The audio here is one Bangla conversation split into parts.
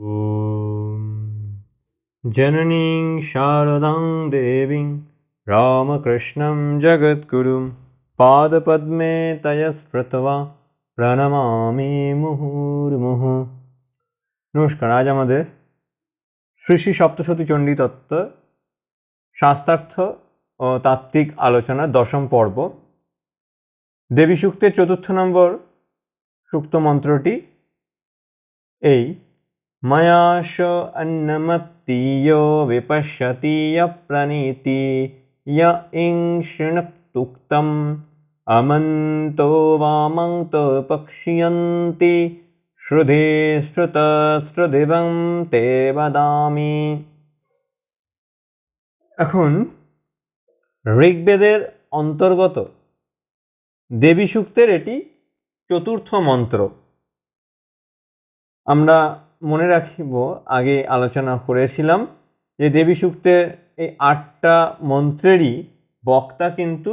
ॐ जननीं शारदां देवीं रामकृष्णं जगद्गुरुं पादपद्मे তয়স্পৃতবা প্রণমামি মুহুর্মুহু নমস্কার আজ আমাদের শ্রী শ্রী সপ্তশতী চণ্ডী তত্ত্ব শাস্ত্রার্থ ও তাত্ত্বিক আলোচনার দশম পর্ব দেবী সূক্তের চতুর্থ নম্বর সূক্ত মন্ত্রটি এই বিপশ্যতি য় প্রণীতি য় ইং শৃণক্তুক্তম অমন্তো বামন্ত পক্ষ্যন্তি শ্রুধে শ্রুত শ্রুধিবং তে বদামি এখন ঋগ্বেদের অন্তর্গত দেবী সূক্তের এটি চতুর্থ মন্ত্র। আমরা মনে রাখিব, আগে আলোচনা করেছিলাম যে দেবী সূক্তের এই আটটা মন্ত্রেরই বক্তা কিন্তু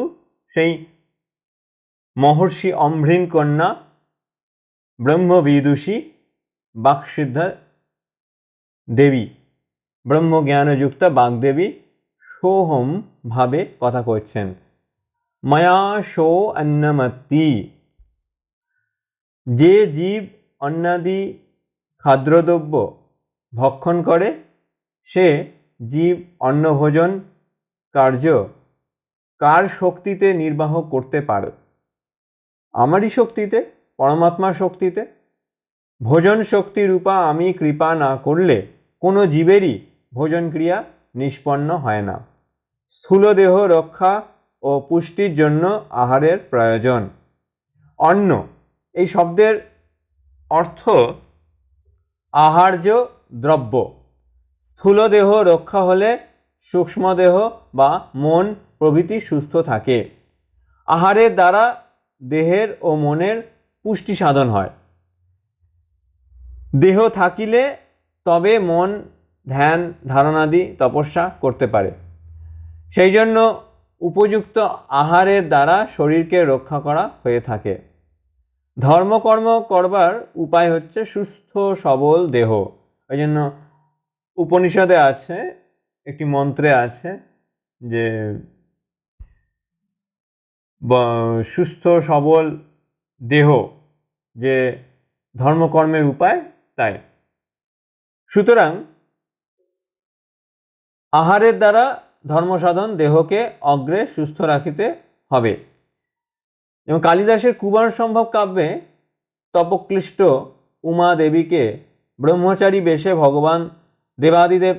সেই মহর্ষি অমৃণ কন্যা, ব্রহ্মবিদুষী বাকসিদ্ধা দেবী, ব্রহ্মজ্ঞানযুক্তা বাগদেবী সোহম ভাবে কথা করছেন মায়া শো অন্নমতি যে জীব অন্নাদি খাদ্যদ্রব্য ভক্ষণ করে, সে জীব অন্নভোজন কার্য কার শক্তিতে নির্বাহ করতে পারে? আমারই শক্তিতে, পরমাত্মার শক্তিতে? ভোজন শক্তি রূপা আমি কৃপা না করলে কোনো জীবেরই ভোজন ক্রিয়া নিষ্পন্ন হয় না। স্থূল দেহ রক্ষা ও পুষ্টির জন্য আহারের প্রয়োজন। অন্ন, এই শব্দের অর্থ আহার্য দ্রব্য। স্থূল দেহ রক্ষা হলে সূক্ষ্ম দেহ বা মন প্রভৃতি সুস্থ থাকে। আহারের দ্বারা দেহের ও মনের পুষ্টি সাধন হয়। দেহ থাকিলে তবে মন, ধ্যান, ধারণাদি তপস্যা করতে পারে। সেই জন্য উপযুক্ত আহারের দ্বারা শরীরকে রক্ষা করা হয়ে থাকে। ধর্মকর্ম করবার উপায় হচ্ছে সুস্থ, সবল দেহ। ওই জন্য উপনিষদে আছে, একটি মন্ত্রে আছে যে সুস্থ, সবল দেহ যে ধর্মকর্মের উপায় তাই। সুতরাং আহারের দ্বারা ধর্মসাধন দেহকে অগ্রে সুস্থ রাখিতে হবে। এবং কালিদাসের কুমার সম্ভব কাব্যে তপক্লিষ্ট উমা দেবীকে ব্রহ্মচারী বেশে ভগবান দেবাদিদেব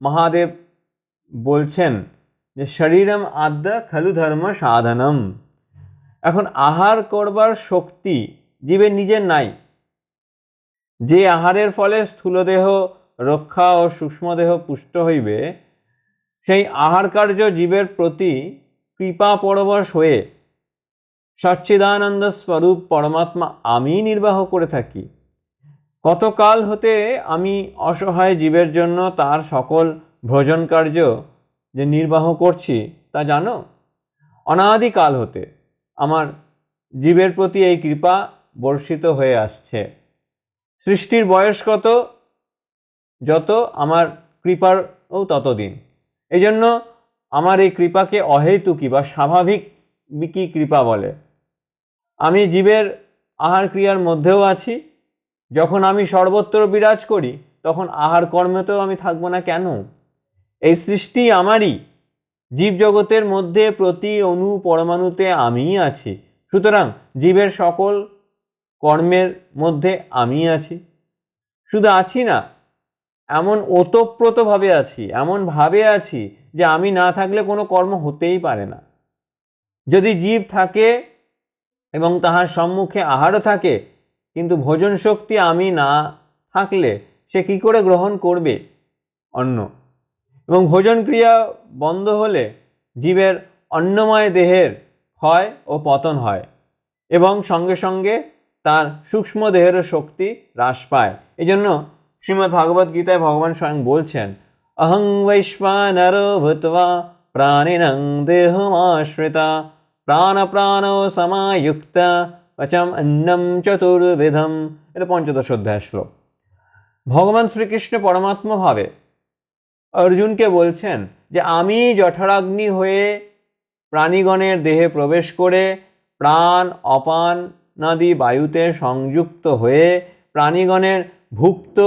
মহাদেব বলছেন যে শরীরম আদ্য খালু ধর্ম সাধনম। এখন আহার করবার শক্তি জীবের নিজের নাই। যে আহারের ফলে স্থূলদেহ রক্ষা ও সূক্ষ্মদেহ পুষ্ট হইবে, সেই আহার কার্য জীবের প্রতি কৃপা পরবশ হয়ে সচ্চিদানন্দ স্বরূপ পরমাত্মা আমি নির্বাহ করে থাকি। কতকাল হতে আমি অসহায় জীবের জন্য তার সকল ভোজন কার্য যে নির্বাহ করছি তা জানো? অনাদিকাল হতে আমার জীবের প্রতি এই কৃপা বর্ষিত হয়ে আসছে। সৃষ্টির বয়স কত? যত আমার কৃপারও ততদিন। এই জন্য আমার এই কৃপাকে অহেতুকি বা স্বাভাবিক কি কৃপা বলে? আমি জীবের আহার ক্রিয়ার মধ্যেও আছি। যখন আমি সর্বত্র বিরাজ করি, তখন আহার কর্মেতেও আমি থাকব না কেন? এই সৃষ্টি আমারই। জীবজগতের মধ্যে প্রতি অণু পরমাণুতে আমিই আছি। সুতরাং জীবের সকল কর্মের মধ্যে আমি আছি। শুধু আছি না, এমন ওতপ্রোতভাবে আছি, এমন ভাবে আছি যে আমি না থাকলে কোনো কর্ম হতেই পারে না। যদি জীব থাকে এবং তাহার সম্মুখে আহারও থাকে, কিন্তু ভোজন শক্তি আমি না থাকলে সে কি করে গ্রহণ করবে? অন্ন। এবং ভোজন ক্রিয়া বন্ধ হলে জীবের অন্নময় দেহের ক্ষয় ও পতন হয় এবং সঙ্গে সঙ্গে তার সূক্ষ্ম দেহেরও শক্তি হ্রাস পায়। এই জন্য শ্রীমদ্ ভাগবত গীতায় ভগবান স্বয়ং বলছেন, অহং বৈশ্বানর ভূত্বা প্রাণিনং দেহমাশ্রিতা প্রাণ প্রাণ সমায়ুক্ত পচম অন্নম চতুর্বিধম এটা পঞ্চদশ অধ্যায় শ্লোক ভগবান শ্রীকৃষ্ণ পরমাত্মা ভাবে অর্জুনকে বলছেন যে, আমি জঠরাগ্নি হয়ে প্রাণীগণের দেহে প্রবেশ করে প্রাণ অপান নদী বায়ুতে সংযুক্ত হয়ে প্রাণীগণের ভুক্ত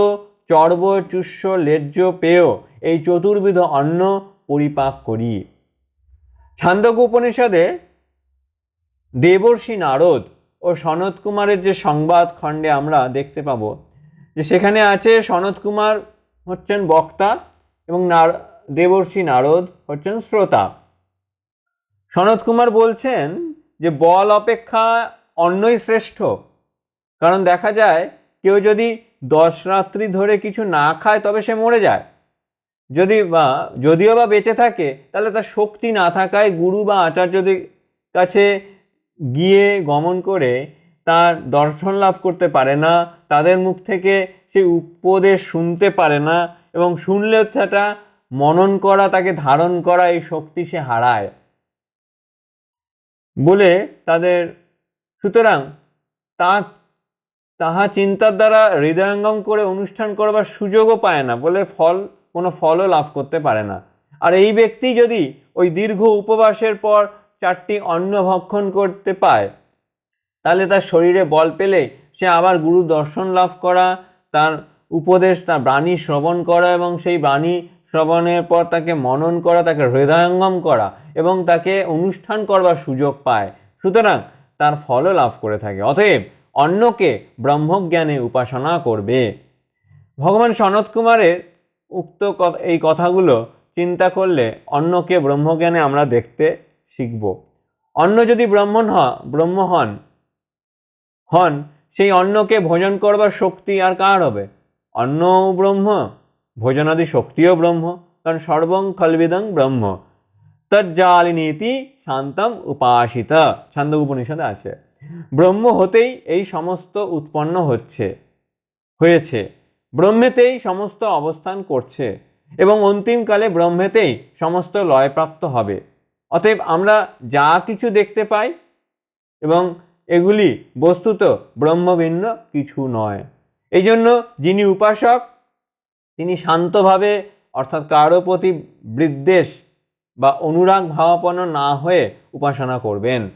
চর্ব চুষ্য লেজ্জ পেয় এই চতুর্বিধ অন্ন পরিপাক করি। ছান্দক উপনিষদে দেবর্ষি নারদ ও সনত কুমারের যে সংবাদ খণ্ডে আমরা দেখতে পাবো, যে সেখানে আছে সনত কুমার হচ্ছেন বক্তা এবং দেবর্ষি নারদ হচ্ছেন শ্রোতা। সনত কুমার বলছেন যে, বল অপেক্ষা অন্যই শ্রেষ্ঠ। কারণ দেখা যায়, কেউ যদি দশ রাত্রি ধরে কিছু না খায় তবে সে মরে যায়। যদি বা, যদিও বা বেঁচে থাকে, তাহলে তার শক্তি না থাকায় গুরু বা আচার্যদের কাছে গিয়ে গমন করে তার দর্শন লাভ করতে পারে না, তাদের মুখ থেকে সেই উপদেশ শুনতে পারে না এবং শুনলে সেটা মনন করা, তাকে ধারণ করা এই শক্তি সে হারায়। বলে তাদের, সুতরাং তা তাহা চিন্তার দ্বারা হৃদয়ঙ্গম করে অনুষ্ঠান করবার সুযোগও পায় না, বলে ফল, কোনো ফলও লাভ করতে পারে না। আর এই ব্যক্তি যদি ওই দীর্ঘ উপবাসের পর চারটি অন্ন ভক্ষণ করতে পায়। তাহলে তার শরীরে বল পেলে সে আবার গুরু দর্শন লাভ করা, তার উপদেশ, তার বাণী শ্রবণ করা এবং সেই বাণী শ্রবণের পর তাকে মনন করা, তাকে হৃদয়ঙ্গম করা এবং তাকে অনুষ্ঠান করবার সুযোগ পায়। সুতরাং তার ফলও লাভ করে থাকে। অতএব অন্যকে ব্রহ্মজ্ঞানে উপাসনা করবে। ভগবান সনত কুমারের উক্ত এই কথাগুলো চিন্তা করলে অন্যকে ব্রহ্মজ্ঞানে আমরা দেখতে শিখব। অন্য যদি ব্রাহ্মণ হ, ব্রহ্ম হন হন, সেই অন্নকে ভোজন করবার শক্তি আর কার হবে? অন্ন ব্রহ্ম, ভোজনাদি শক্তিও ব্রহ্ম, কারণ সর্বং খলবিদং ব্রহ্ম। তজ্জালিনীতি শান্তম উপাসিতা। ছান্দ উপনিষদে আছে। ব্রহ্ম হতেই এই সমস্ত উৎপন্ন হচ্ছে, হয়েছে। ব্রহ্মেতেই সমস্ত অবস্থান করছে এবং অন্তিমকালে ব্রহ্মেতেই সমস্ত লয়প্রাপ্ত হবে। অতএব আমরা যা কিছু দেখতে পাই এবং এগুলি বস্তুত ব্রহ্মভিন্ন কিছু নয়। এই জন্য যিনি উপাসক, তিনি শান্তভাবে, অর্থাৎ কারও প্রতি বিদ্বেষ বা অনুরাগ ভাবাপন্ন না হয়ে উপাসনা করবেন।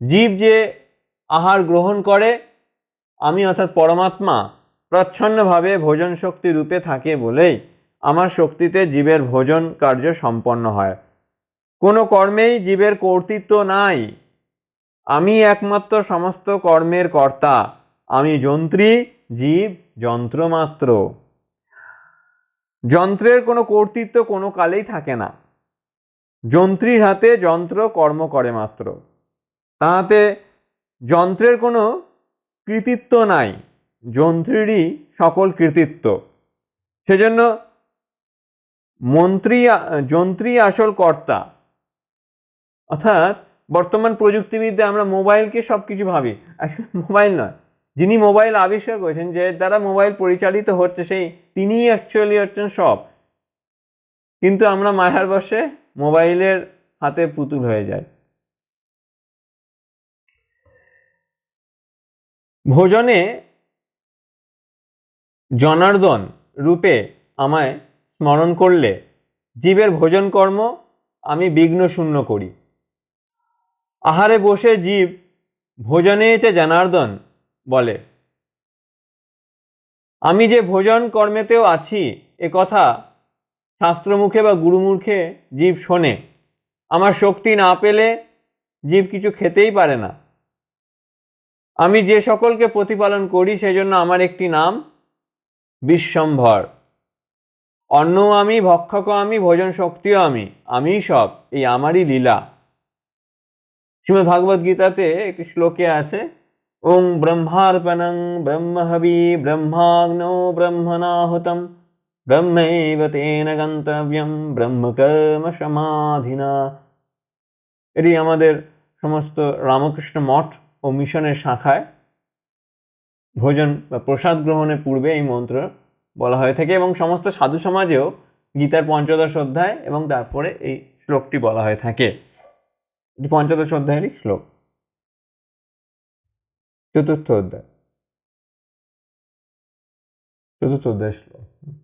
জীব যে আহার গ্রহণ করে, আমি অর্থাৎ পরমাত্মা, প্রচ্ছন্নভাবে ভোজন শক্তি রূপে থাকে বলেই আমার শক্তিতে জীবের ভোজন কার্য সম্পন্ন হয়। কোনো কর্মেই জীবের কর্তৃত্ব নাই। আমি একমাত্র সমস্ত কর্মের কর্তা। আমি যন্ত্রী, জীব, যন্ত্রমাত্র। যন্ত্রের কোনো কর্তৃত্ব কোনো কালেই থাকে না। যন্ত্রীর হাতে যন্ত্র কর্ম করে মাত্র। তাহাতে যন্ত্রের কোনো কৃতিত্ব নাই। যন্ত্রীরই সকল কৃতিত্ব। সেজন্য মন্ত্রী, যন্ত্রী আসল কর্তা। অর্থাৎ বর্তমান প্রযুক্তিবিদ্যা আমরা মোবাইলকে সব কিছু ভাবি। আসলে মোবাইল নয়। যিনি মোবাইল আবিষ্কার করেছেন, যে দ্বারা মোবাইল পরিচালিত হচ্ছে, সেই তিনিই অ্যাকচুয়ালি হচ্ছেন সব। কিন্তু আমরা মায়ার বসে মোবাইলের হাতে পুতুল হয়ে যায় ভোজনে জনার্দন রূপে আমায় স্মরণ করলে, জীবের ভোজন কর্ম আমি বিঘ্ন শূন্য করি। আহারে বসে জীব, ভোজনে চে জনার্দন, বলে। আমি যে ভোজন কর্মেতেও আছি, এ কথা শাস্ত্রমুখে বা গুরুমুখে জীব শোনে। আমার শক্তি না পেলে জীব কিছু খেতেই পারে না। আমি যে সকলকে প্রতিপালন করি, সেজন্য আমার একটি নাম, বিশ্বম্ভর। অন্ন আমি ভক্ষক আমি ভোজন শক্তিও আমি আমি সব, এই আমারই লীলা। শ্রীমদ ভাগবত গীতাতে একটি শ্লোকে আছে, ওং ব্রহ্মার্পণং ব্রহ্মহবি ব্রহ্মাগ্ন ব্রহ্মণাহুতম ব্রহ্মৈব তেন গন্তব্যম ব্রহ্মকর্ম সমাধিনা। এটি আমাদের সমস্ত রামকৃষ্ণ মঠ ও মিশনের শাখায় ভোজন বা প্রসাদ গ্রহণের পূর্বে এই মন্ত্র বলা হয়ে থাকে এবং সমস্ত সাধু সমাজেও গীতার পঞ্চদশ অধ্যায় এবং তারপরে এই শ্লোকটি বলা হয়ে থাকে। পঞ্চদশ অধ্যায়েরই শ্লোক। চতুর্থ অধ্যায়। চতুর্থ অধ্যায় শ্লোক।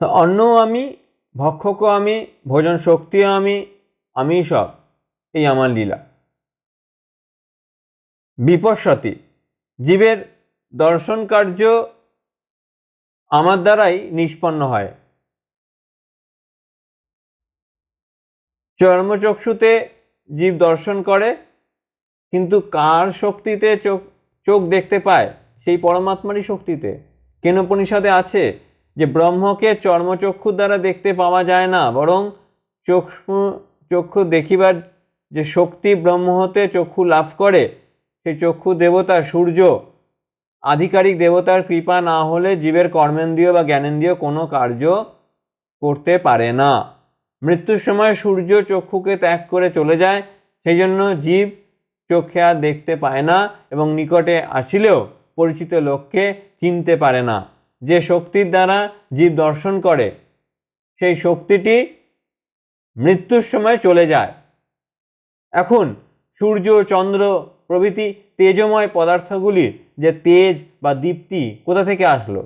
তো অন্নও আমি, ভক্ষক আমি, ভোজন শক্তিও আমি আমি সব, এই আমার লীলা। বিপশ্বতী জীবের দর্শন কার্য আমার দ্বারাই নিষ্পন্ন হয়। চর্মচক্ষুতে জীব দর্শন করে, কিন্তু কার শক্তিতে চোখ চোখ দেখতে পায়? সেই পরমাত্মারই শক্তিতে। কেন উপনিষদে আছে যে ব্রহ্মকে চর্মচক্ষু দ্বারা দেখতে পাওয়া যায় না, বরং চক্ষু চক্ষু দেখিবার যে শক্তি ব্রহ্ম হতে চক্ষু লাভ করে, সেই চক্ষু দেবতা সূর্য, আধিকারিক দেবতার কৃপা না হলে জীবের কর্মেন্দ্রীয় বা জ্ঞানেন্দ্রিয় কোনো কার্য করতে পারে না। মৃত্যুর সময় সূর্য চক্ষুকে ত্যাগ করে চলে যায় সেই জন্য জীব চোখে আর দেখতে পায় না এবং নিকটে আসিলেও পরিচিত লোককে চিনতে পারে না। যে শক্তির দ্বারা জীব দর্শন করে, সেই শক্তিটি মৃত্যুর সময় চলে যায়। এখন সূর্য, চন্দ্র প্রভৃতি তেজময় পদার্থগুলির যে তেজ বা দীপ্তি কোথা থেকে আসলো?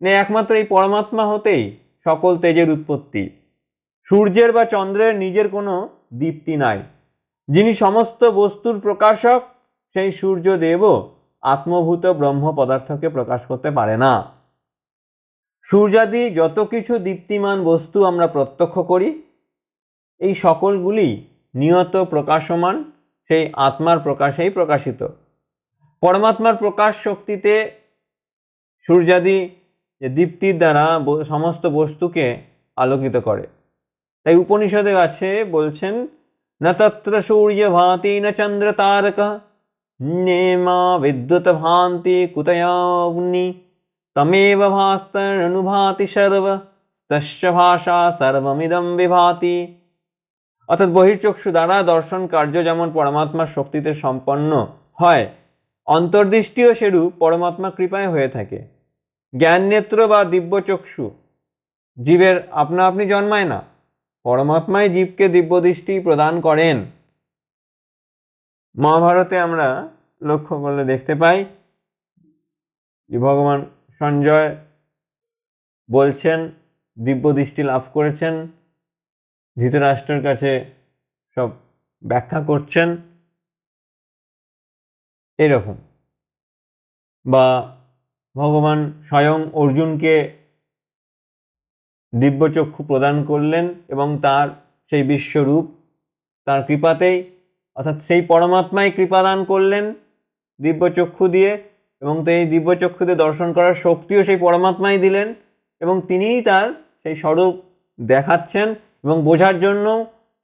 না একমাত্র এই পরমাত্মা হতেই সকল তেজের উৎপত্তি। সূর্যের বা চন্দ্রের নিজের কোনো দীপ্তি নাই। যিনি সমস্ত বস্তুর প্রকাশক, সেই সূর্যদেবও আত্মভূত ব্রহ্ম পদার্থকে প্রকাশ করতে পারে না। সূর্যাদি যত কিছু দীপ্তিমান বস্তু আমরা প্রত্যক্ষ করি, এই সকলগুলি নিয়ত প্রকাশমান, সেই আত্মার প্রকাশেই প্রকাশিত। পরমাত্মার প্রকাশ শক্তিতে সূর্যাদি দীপ্তির দ্বারা সমস্ত বস্তুকে আলোকিত করে। তাই উপনিষদে আছে, বলছেন, না তত্র সূর্য ভাতি ন চন্দ্র তারক নেমা বিদ্যুৎ ভান্তি কুতয়াগ্নি, তমেব ভাস্তর অনুভাতি সর্ব তস্য ভাষা সর্বমিদম বিভাতি। অর্থাৎ বহির্চক্ষু দ্বারা দর্শন কার্য যেমন পরমাত্মার শক্তিতে সম্পন্ন হয়, অন্তর্দৃষ্টিও সেরূপ পরমাত্মা কৃপায় হয়ে থাকে। জ্ঞান নেত্র বা দিব্যচক্ষু, জীবের আপনা আপনি জন্মায় না। পরমাত্মাই জীবকে দিব্যদৃষ্টি প্রদান করেন। মহাভারতে আমরা লক্ষ্য করলে দেখতে পাই, যে ভগবান সঞ্জয় বলছেন, দিব্যদৃষ্টি লাভ করেছেন, ধৃতরাষ্ট্রের কাছে সব ব্যাখ্যা করছেন। এরকম। বা ভগবান স্বয়ং অর্জুনকে দিব্যচক্ষু প্রদান করলেন এবং তার সেই বিশ্বরূপ, তার কৃপাতেই, অর্থাৎ সেই পরমাত্মাই কৃপাদান করলেন দিব্যচক্ষু দিয়ে এবং এই দিব্যচক্ষুতে দর্শন করার শক্তিও সেই পরমাত্মাই দিলেন এবং তিনিই তার সেই স্বরূপ দেখাচ্ছেন এবং বোঝার জন্য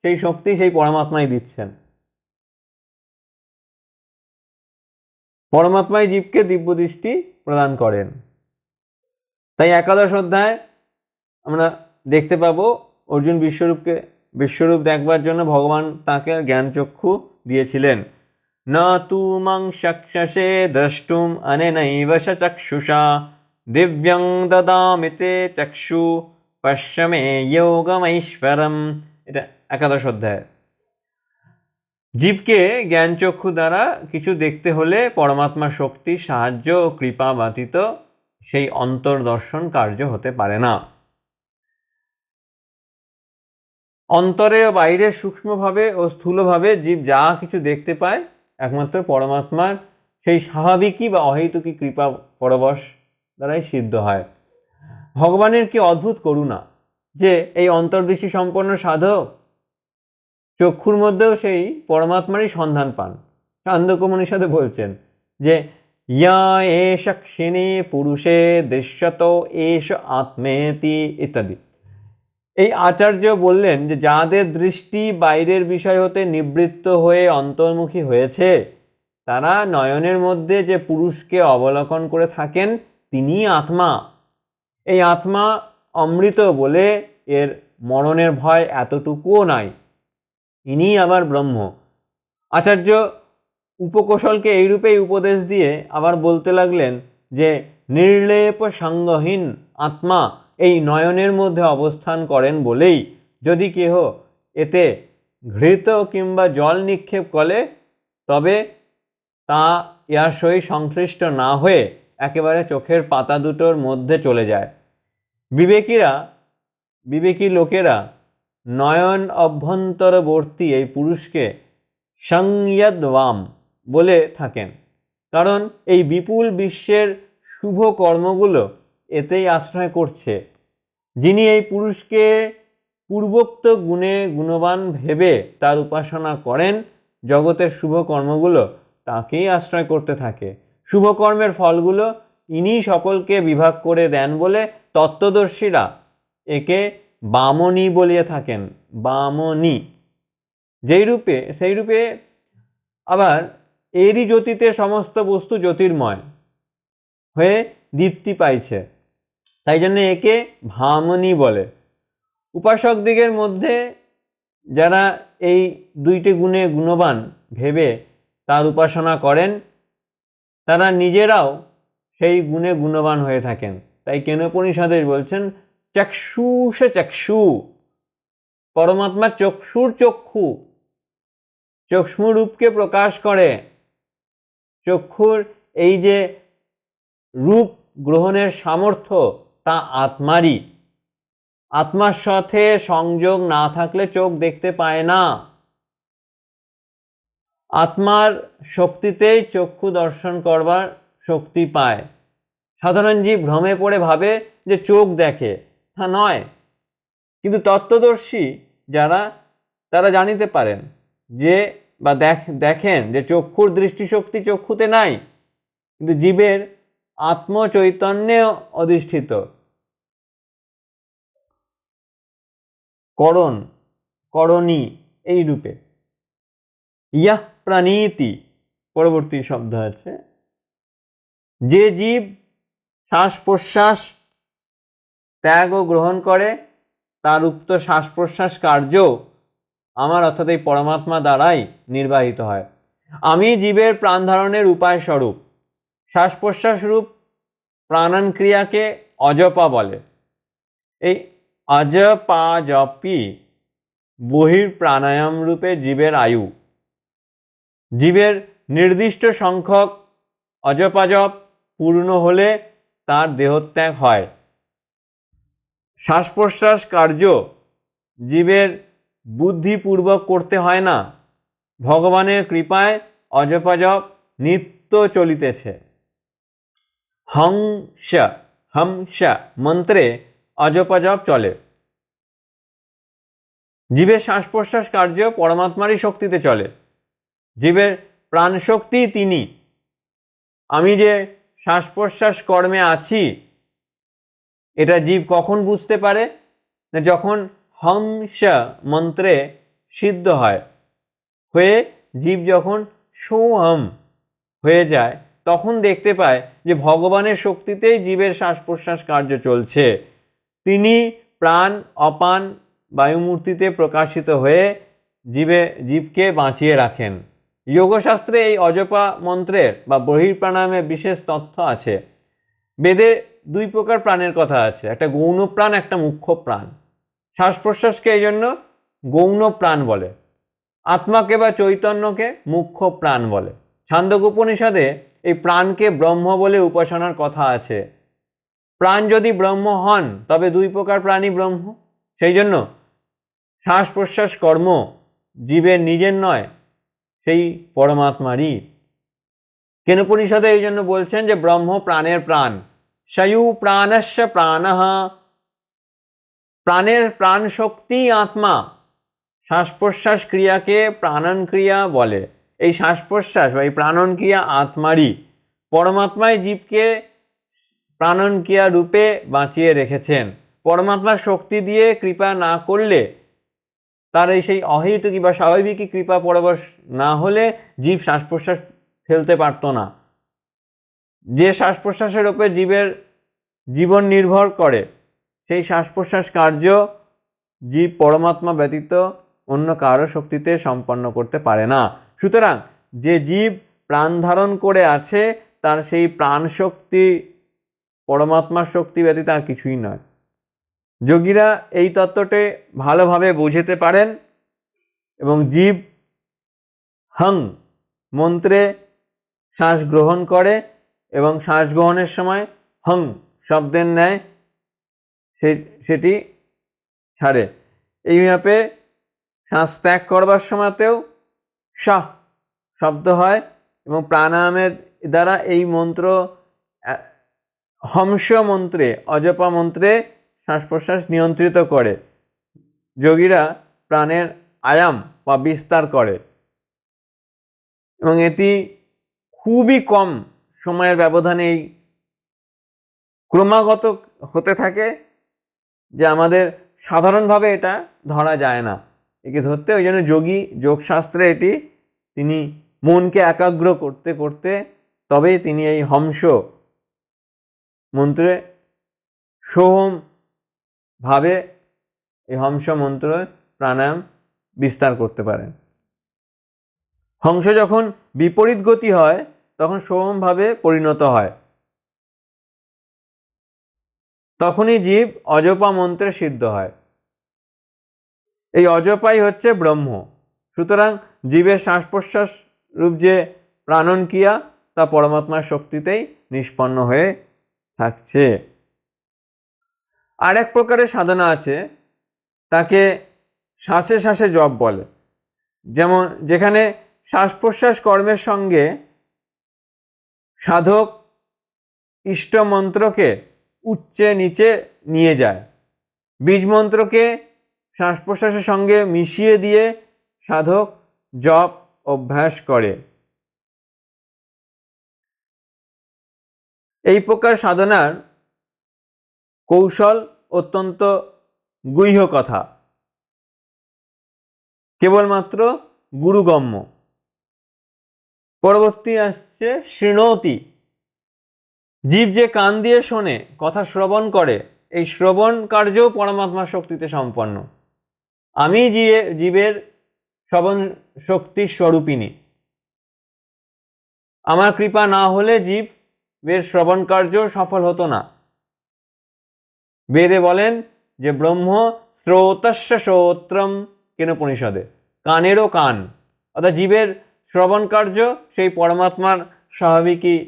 সেই শক্তি সেই পরমাত্মাই দিচ্ছেন। পরমাত্মাই জীবকে দিব্যদৃষ্টি প্রদান করেন। তাই একাদশ অধ্যায় আমরা দেখতে পাবো অর্জুন বিশ্বরূপকে, বিশ্বরূপ দেখবার জন্য ভগবান তাকে জ্ঞানচক্ষু দিয়েছিলেন। ন তু মাং চক্ষসে দ্রষ্টুম অনেনৈব চক্ষুষা দিব্যং দদামিতে চক্ষু, পশ্যমে যোগমৈশ্বরম। এটা একাদশ অধ্যায়। জীবকে জ্ঞানচক্ষু দ্বারা কিছু দেখতে হলে পরমাত্মা শক্তি, সাহায্য ও কৃপা ব্যতীত সেই অন্তর্দর্শন কার্য হতে পারে না। অন্তরে ও বাইরে সূক্ষ্মভাবে ও স্থূলভাবে জীব যা কিছু দেখতে পায়, একমাত্র পরমাত্মার, সেই স্বাভাবিকই বা অহেতুকী কৃপা পরবশ দ্বারাই সিদ্ধ হয়। ভগবানের কি অদ্ভুত করুণা যে এই অন্তর্দৃষ্টি সম্পন্ন সাধক চক্ষুর মধ্যেও সেই পরমাত্মারই সন্ধান পান? সান্ধ্যকমনির সাথে বলছেন যে, ইয়া এষ ক্ষিণে পুরুষে দৃশ্যত এষ আত্মেতি ইত্যাদি। এই আচার্য বললেন যে যাদের দৃষ্টি বাইরের বিষয় হতে নিবৃত্ত হয়ে অন্তর্মুখী হয়েছে, তারা নয়নের মধ্যে যে পুরুষকে অবলোকন করে থাকেন, তিনিই আত্মা। এই আত্মা অমৃত বলে এর মরণের ভয় এতটুকুও নাই। ইনিই আবার ব্রহ্ম। আচার্য উপকৌশলকে এইরূপেই উপদেশ দিয়ে আবার বলতে লাগলেন যে, নির্লেপ সঙ্গহীন আত্মা এই নয়নের মধ্যে অবস্থান করেন বলেই যদি কেহ এতে ঘৃত কিংবা জল নিক্ষেপ করে, তবে তা ইহার সহিত সংশ্লিষ্ট না হয়ে একেবারে চোখের পাতা দুটোর মধ্যে চলে যায়। বিবেকীরা, বিবেকী লোকেরা নয়ন অভ্যন্তরবর্তী এই পুরুষকে সংয়দওয়াম বলে থাকেন, কারণ এই বিপুল বিশ্বের শুভ কর্মগুলো এতেই আশ্রয় করছে। যিনি এই পুরুষকে পূর্বোক্ত গুণে গুণবান ভেবে তার উপাসনা করেন, জগতের শুভ কর্মগুলো তাকেই আশ্রয় করতে থাকে। শুভ কর্মের ফলগুলো ইনি সকলকে বিভাগ করে দেন বলে তত্ত্বদর্শীরা একে বামনী বলিয়ে থাকেন। বামনী। যেই রূপে, সেই রূপে আবার এরই জ্যোতিতে সমস্ত বস্তু জ্যোতির্ময় হয়ে দীপ্তি পাইছে। তাই জন্য একে ভামনী বলে। উপাসক দিগের মধ্যে যারা এই দুইটি গুণে গুণবান ভেবে তার উপাসনা করেন, তারা নিজেরাও সেই গুণে গুণবান হয়ে থাকেন। তাই কেনপনিষদে বলছেন চক্ষুষে চক্ষু, পরমাত্মা চক্ষুর চক্ষু চক্ষু রূপকে প্রকাশ করে। চক্ষুর এই যে রূপ গ্রহণের সামর্থ্য তা আত্মারই। আত্মার সাথে সংযোগ না থাকলে চোখ দেখতে পায় না। আত্মার শক্তিতেই চক্ষু দর্শন করবার শক্তি পায়। সাধারণ জীব ভ্রমে পড়ে ভাবে যে চোখ দেখে, তা নয়। কিন্তু তত্ত্বদর্শী যারা, তারা জানিতে পারেন যে বা দেখ, দেখেন যে চক্ষুর দৃষ্টিশক্তি চক্ষুতে নাই। কিন্তু জীবের আত্মচৈতন্যে অধিষ্ঠিত। করণ, করণী এই রূপে। ইয়াহ প্রাণীতি, পরবর্তী শব্দ আছে। যে জীব শ্বাস প্রশ্বাস ত্যাগ ও গ্রহণ করে, তার উক্ত শ্বাস প্রশ্বাস কার্য আমার অর্থাৎ এই পরমাত্মা দ্বারাই নির্বাহিত হয়। আমি জীবের প্রাণ ধারণের উপায় স্বরূপ শ্বাস প্রশ্বাস রূপ প্রাণান ক্রিয়াকে অজপা বলে। এই অজপা জপি বহির প্রাণায়াম রূপে জীবের আয়ু। জীবের নির্দিষ্ট সংখ্যক অজপাজপ পূর্ণ হলে তার দেহত্যাগ হয়। শ্বাস প্রশ্বাস কার্য জীবের বুদ্ধিপূর্বক করতে হয় না। ভগবানের কৃপায় অজপাজপ নিত্য চলিতেছে। হংস হংস মন্ত্রে অজপাজপ চলে জীবের শ্বাস প্রশ্বাস কার্য পরমাত্মারই শক্তিতে চলে জীবের প্রাণশক্তি তিনি আমি যে শ্বাস প্রশ্বাস কর্মে আছি এটা জীব কখন বুঝতে পারে না যখন হংস মন্ত্রে সিদ্ধ হয় হয়ে জীব যখন সোহম হয়ে যায় তখন দেখতে পায় যে ভগবানের শক্তিতেই জীবের শ্বাস প্রশ্বাস কার্য চলছে। তিনি প্রাণ, অপান বায়ুমূর্তিতে প্রকাশিত হয়ে জীবে, জীবকে বাঁচিয়ে রাখেন। যোগশাস্ত্রে এই অজপা মন্ত্রের বা বহির্প্রাণায়ামে বিশেষ তথ্য আছে। বেদে দুই প্রকার প্রাণের কথা আছে। একটা গৌণ প্রাণ, একটা মুখ্য প্রাণ। শ্বাস প্রশ্বাসকে এই জন্য গৌণ প্রাণ বলে। আত্মাকে বা চৈতন্যকে মুখ্য প্রাণ বলে। ছান্দক উপনিষদে এই প্রাণকে ব্রহ্ম বলে উপাসনার কথা আছে। প্রাণ যদি ব্রহ্ম হন, তবে দুই প্রকার প্রাণী ব্রহ্ম। সেই জন্য শ্বাস প্রশ্বাস কর্ম জীবের নিজের নয়, সেই পরমাত্মারই। কেনপনিষদে এই জন্য বলছেন যে ব্রহ্ম প্রাণের প্রাণ। সয়ু প্রাণস্য প্রাণ। প্রাণের প্রাণ শক্তি আত্মা। শ্বাস প্রশ্বাস ক্রিয়াকে প্রাণন ক্রিয়া বলে। এই শ্বাস প্রশ্বাস বা এই প্রাণন ক্রিয়া আত্মারই। পরমাত্মায় জীবকে প্রাণন ক্রিয়া রূপে বাঁচিয়ে রেখেছেন। পরমাত্মার শক্তি দিয়ে কৃপা না করলে তার এই সেই অহেতুকি বা স্বাভাবিকই কৃপা পরবশ না হলে জীব শ্বাস প্রশ্বাস ফেলতে পারতো না। যে শ্বাস প্রশ্বাসের ওপর জীবের জীবন নির্ভর করে, সেই শ্বাস প্রশ্বাস কার্য জীব পরমাত্মা ব্যতীত অন্য কারও শক্তিতে সম্পন্ন করতে পারে না। সুতরাং যে জীব প্রাণ ধারণ করে আছে, তার সেই প্রাণ শক্তি, পরমাত্মার শক্তি ব্যতীত আর কিছুই নয়। যোগীরা এই তত্ত্বটি ভালোভাবে বুঝতে পারেন এবং জীব হং মন্ত্রে শ্বাস গ্রহণ করে এবং শ্বাস গ্রহণের সময় হং শব্দের ন্যায় সেটি ছাড়ে। এইভাবে শ্বাস ত্যাগ করবার সময়তেও শাহ শব্দ হয় এবং প্রাণায়ামের দ্বারা এই মন্ত্র হংস মন্ত্রে, অজপা মন্ত্রে শ্বাস প্রশ্বাস নিয়ন্ত্রিত করে। যোগীরা প্রাণের আয়াম বা বিস্তার করে। এবং এটি খুবই কম সময়ের ব্যবধানে এই ক্রমাগত হতে থাকে যে আমাদের সাধারণভাবে এটা ধরা যায় না। একে ধরতে ওই জন্য যোগী, যোগশাস্ত্রে এটি তিনি মনকে একাগ্র করতে করতে তবেই তিনি এই হংস মন্ত্রে সোহম ভাবে এই হংস মন্ত্র প্রাণায়াম বিস্তার করতে পারেন। হংস যখন বিপরীত গতি হয়, তখন সোহমভাবে পরিণত হয়। তখনই জীব অজপা মন্ত্রে সিদ্ধ হয়। এই অজপাই হচ্ছে ব্রহ্ম। সুতরাং জীবের শ্বাস প্রশ্বাস রূপ যে প্রাণন ক্রিয়া তা পরমাত্মার শক্তিতেই নিষ্পন্ন হয়ে থাকছে। আর এক প্রকারের সাধনা আছে, তাকে শ্বাসে শ্বাসে জপ বলে। যেমন যেখানে শ্বাস প্রশ্বাস কর্মের সঙ্গে সাধক ইষ্ট মন্ত্রকে উচ্চে নিচে নিয়ে যায়। বীজ মন্ত্রকে শ্বাস প্রশ্বাসের সঙ্গে মিশিয়ে দিয়ে সাধক জপ অভ্যাস করে। এই প্রকার সাধনার কৌশল অত্যন্ত গুহ্য কথা কেবলমাত্র গুরুগম্য। পরবর্তী আসছে শৃণতি জীব যে কান দিয়ে শোনে, কথা শ্রবণ করে, এই শ্রবণ কার্যও পরমাত্মা শক্তিতে সম্পন্ন। আমি জিয়ে জীবের শ্রবণ শক্তির স্বরূপিনী আমার কৃপা না হলে জীবের শ্রবণ কার্য সফল হতো না। বেদে বলেন যে ব্রহ্ম শ্রোতস্য শ্রোত্রম কেন পরিষদে কানেরও কান। অর্থাৎ জীবের শ্রবণ কার্য সেই পরমাত্মার স্বাভাবিকই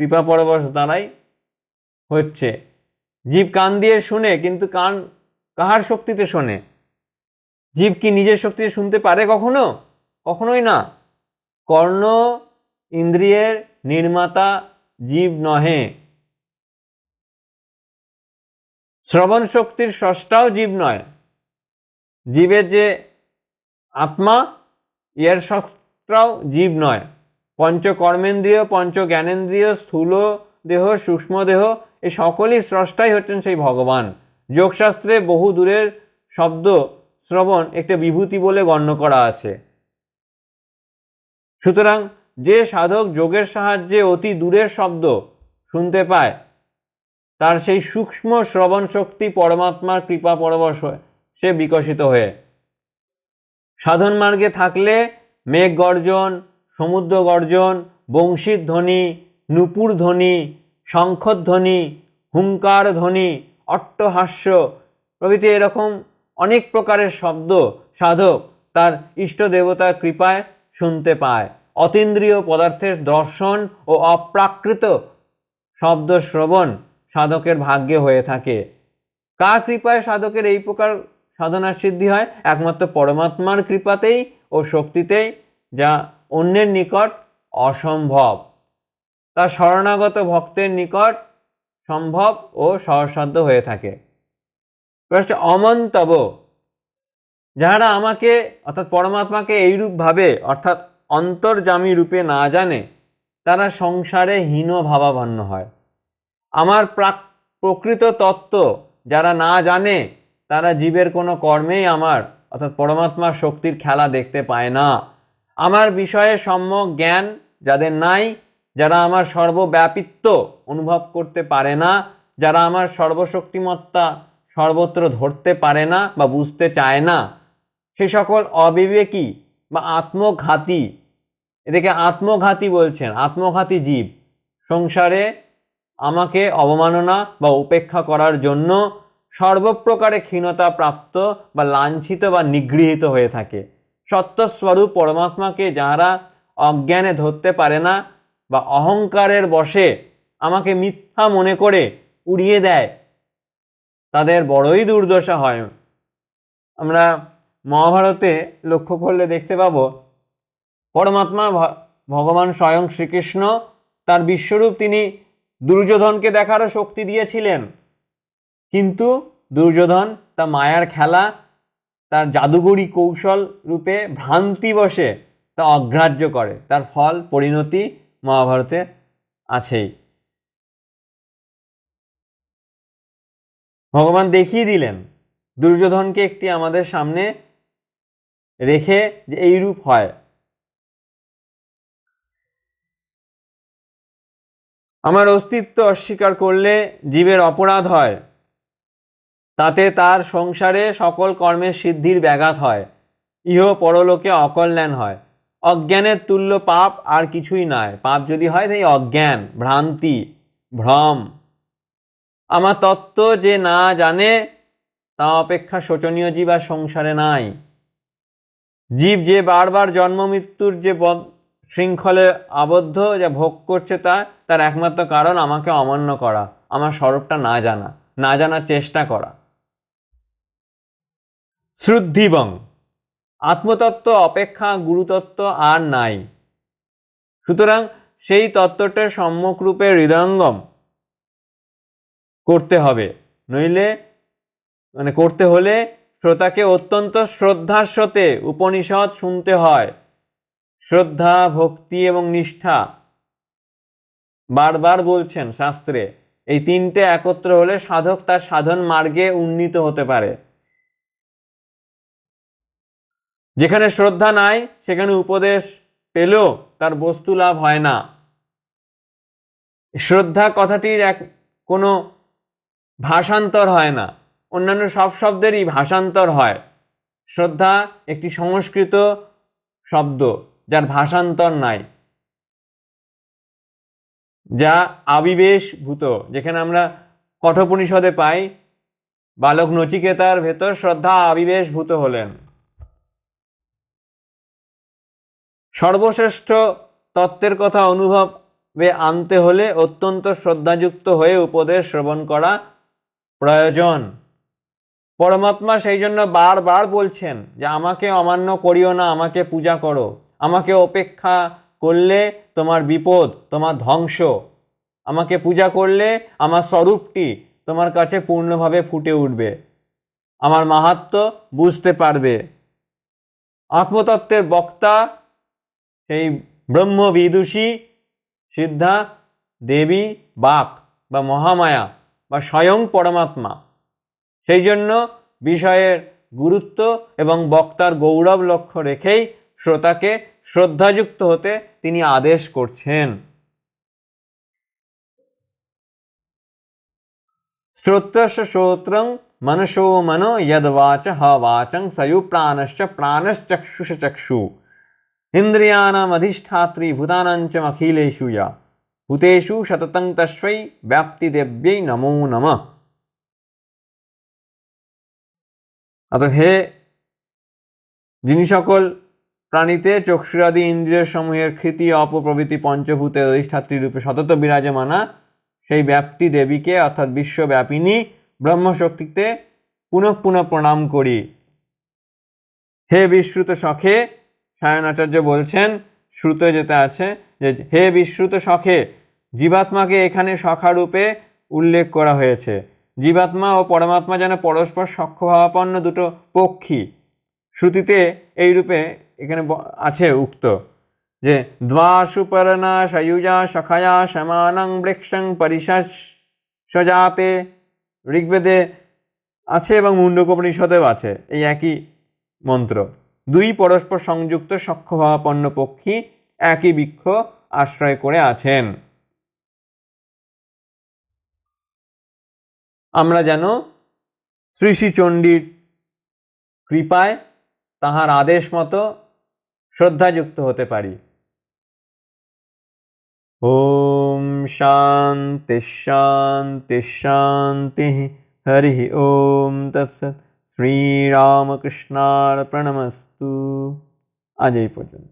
কৃপা পরবশ দ্বারাই হচ্ছে। জীব কান দিয়ে শুনে, কিন্তু কান কাহার শক্তিতে শোনে? জীব কি নিজের শক্তিতে শুনতে পারে কখনো? কখনোই না। কর্ণ ইন্দ্রিয়ের নির্মাতা জীব নহে। শ্রবণ শক্তির স্রষ্টাও জীব নয়। জীবের যে আত্মা, এর স্রষ্টাও জীব নয়। পঞ্চ কর্মেন্দ্রিয় পঞ্চ জ্ঞানেন্দ্রিয় স্থূল দেহ, সূক্ষ্ম দেহ এই সকলই স্রষ্টাই হচ্ছেন সেই ভগবান। যোগশাস্ত্রে বহু দূরের শব্দ শ্রবণ একটা বিভূতি বলে গণ্য করা আছে। সুতরাং যে সাধক যোগের সাহায্যে অতি দূরের শব্দ শুনতে পায়, তার সেই সূক্ষ্ম শ্রবণ শক্তি পরমাত্মার কৃপা পরবশ সে বিকশিত হয়ে। সাধন মার্গে থাকলে মেঘ গর্জন, সমুদ্র গর্জন, বংশীর ধ্বনি, নুপুর ধ্বনি, শঙ্খধ্বনি হুঙ্কার ধ্বনি, অট্টহাস্য প্রভৃতি এরকম অনেক প্রকারের শব্দ সাধক তার ইষ্ট দেবতার কৃপায় শুনতে পায়। অতীন্দ্রিয় পদার্থের দর্শন ও অপ্রাকৃত শব্দ শ্রবণ সাধকের ভাগ্যে হয়ে থাকে। কার কৃপায় সাধকের এই প্রকার সাধনার সিদ্ধি হয়? একমাত্র পরমাত্মার কৃপাতেই ও শক্তিতেই, যা অন্যের নিকট অসম্ভব। তার শরণাগত ভক্তের নিকট সম্ভব ও সহসাধ্য হয়ে থাকে। হচ্ছে অমন্তব। যাহারা আমাকে, অর্থাৎ পরমাত্মাকে এইরূপভাবে অর্থাৎ অন্তর্জামী রূপে না জানে, তারা সংসারে হীন ভাবাপন্ন হয়। আমার প্রাক, প্রকৃত তত্ত্ব, যারা না জানে, তারা জীবের কোনো কর্মেই আমার, অর্থাৎ পরমাত্মার শক্তির খেলা দেখতে পায় না। আমার বিষয়ে সম্যক জ্ঞান যাদের নাই, যারা আমার সর্বব্যাপিত্ব অনুভব করতে পারে না, যারা আমার সর্বশক্তিমত্তা সর্বত্র ধরতে পারে না বা বুঝতে চায় না, সে সকল অবিবেকী বা আত্মঘাতী। এদেরকে আত্মঘাতী বলছেন, আত্মঘাতী জীব। সংসারে আমাকে অবমাননা বা উপেক্ষা করার জন্য সর্বপ্রকারে ক্ষীণতা প্রাপ্ত বা লাঞ্ছিত বা নিগৃহীত হয়ে থাকে। সত্যস্বরূপ পরমাত্মাকে যাহারা অজ্ঞানে ধরতে পারে না বা অহংকারের বশে আমাকে মিথ্যা মনে করে উড়িয়ে দেয় তাদের বড়ই দুর্দশা হয়। আমরা মহাভারতে লক্ষ্য করলে দেখতে পাব, পরমাত্মা ভগবান স্বয়ং শ্রীকৃষ্ণ, তার বিশ্বরূপ তিনি দুর্যোধনকে দেখারও শক্তি দিয়েছিলেন। কিন্তু দুর্যোধন তা মায়ার খেলা, তার জাদুগরি কৌশল রূপে ভ্রান্তি বসে তা অগ্রাহ্য করে। তার ফল, পরিণতি মহাভারতে আছেই। ভগবান দেখিয়ে দিলেন, দুর্যোধনকে একটি আমাদের সামনে রেখে যে এই রূপ হয়। আমার অস্তিত্ব অস্বীকার করলে জীবের অপরাধ হয়, তাতে তার সংসারে সকল কর্মের সিদ্ধির ব্যাঘাত হয়, ইহ পরলোকে অকল্যাণ হয়। অজ্ঞানের তুল্য পাপ আর কিছুই নয়, পাপ যদি হয় তাই অজ্ঞান, ভ্রান্তি, ভ্রম। আমার তত্ত্ব যে না জানে, তা অপেক্ষা শোচনীয় জীব আর সংসারে নাই। জীব যে বারবার জন্ম মৃত্যুর যে শৃঙ্খলে আবদ্ধ, যা ভোগ করছে তা, তার একমাত্র কারণ আমাকে অমান্য করা, আমার স্বরূপটা না জানা, না জানার চেষ্টা করা। শ্রুদ্ধিবং। আত্মতত্ত্ব, অপেক্ষা, গুরুতত্ত্ব আর নাই। সুতরাং সেই তত্ত্বটার সম্মুখরূপে হৃদয়ঙ্গম। করতে হবে। নইলে মানে করতে হলে শ্রোতাকে অত্যন্ত শ্রদ্ধার সাথে উপনিষদ শুনতে হয়। শ্রদ্ধা, ভক্তি এবং নিষ্ঠা। বারবার বলছেন শাস্ত্রে, এই তিনটে একত্র হলে সাধক তার সাধন মার্গে উন্নীত হতে পারে। যেখানে শ্রদ্ধা নাই, সেখানে উপদেশ পেলেও তার বস্তু লাভ হয় না। শ্রদ্ধা কথাটির এক কোনো ভাষান্তর হয় না। অন্যান্য সব শব্দেরই ভাষান্তর হয়। শ্রদ্ধা একটি সংস্কৃত শব্দ যার ভাষান্তর নাই। যা আবিবেশভূত, যেখানে আমরা কঠোপনিষদে পাই, বালক নচিকেতার ভেতর শ্রদ্ধা আবিবেশভূত হলেন। সর্বশ্রেষ্ঠ তত্ত্বের কথা অনুভবে আনতে হলে অত্যন্ত শ্রদ্ধাযুক্ত হয়ে উপদেশ শ্রবণ করা প্রয়োজন। পরমাত্মা সেই জন্য বারবার বলছেন যে, আমাকে অমান্য করিও না, আমাকে পূজা করো। আমাকে অপেক্ষা করলে তোমার বিপদ, তোমার ধ্বংস। আমাকে পূজা করলে আমার স্বরূপটি তোমার কাছে পূর্ণভাবে ফুটে উঠবে। আমার মাহাত্ম বুঝতে পারবে। আত্মতত্ত্বের বক্তা সেই ব্রহ্ম বিদুষী সিদ্ধা দেবী বাক বা মহামায়া বা স্বয়ং পরমাত্মা। সেই জন্য বিষয়ের গুরুত্ব এবং বক্তার গৌরব লক্ষ্য রেখেই শ্রোতাকে শ্রদ্ধাযুক্ত হতে তিনি আদেশ করছেন। শ্রোত্রস্য শ্রোত্রং মনসো মনো যদ্বাচ হ বাচং সয়ু প্রাণশ্চ প্রাণশ্চক্ষুষ চক্ষু। ইন্দ্রিয়াণামধিষ্ঠাত্রী ভূতানাঞ্চ অখিলেষু या ভূতেষু সততং তস্मै ব্যাপ্তিদেব্যৈ নমো নমঃ। অর্থাৎ হে যিনি সকল প্রাণীতে চক্ষুরাদি ইন্দ্রিয় সমূহের কৃতি অপপ্রভৃতি পঞ্চভূতের অধিষ্ঠাত্রী রূপে সতত বিরাজমানা সেই ব্যাপ্তি দেবীকে, অর্থাৎ বিশ্বব্যাপিনী ব্রহ্মশক্তিতে পুনঃ পুনঃ প্রণাম করি। হে বিশ্রুত সখে, সায়নাচার্য বলছেন শ্রুতে যেতে আছে যে, হে বিশ্রুত সখে, জীবাত্মাকে এখানে সখা রূপে উল্লেখ করা হয়েছে। জীবাত্মা ও পরমাত্মা যেন পরস্পর সক্ষভাবাপন্ন দুটো পক্ষী। শ্রুতিতে এই রূপে এখানে আছে উক্ত যে দ্বা সুপর্ণা সয়ুজা সখায়া সমানং বৃক্ষং পরিশাস সজাতে ঋগ্বেদে আছে এবং মুন্ডকোপনিষদেও আছে। এই একই মন্ত্র। দুই পরস্পর সংযুক্ত সক্ষভাবাপন্ন পক্ষী একই বৃক্ষ আশ্রয় করে আছেন। আমরা যেন শ্রী শ্রী চণ্ডীর কৃপায় তাহার আদেশ মতো শ্রদ্ধাযুক্ত হতে পারি। ওম শান্তি শান্তি শান্তি হরি ওম তৎসৎ। শ্রীরামকৃষ্ণার্পণমস্তু আজ এই পর্যন্ত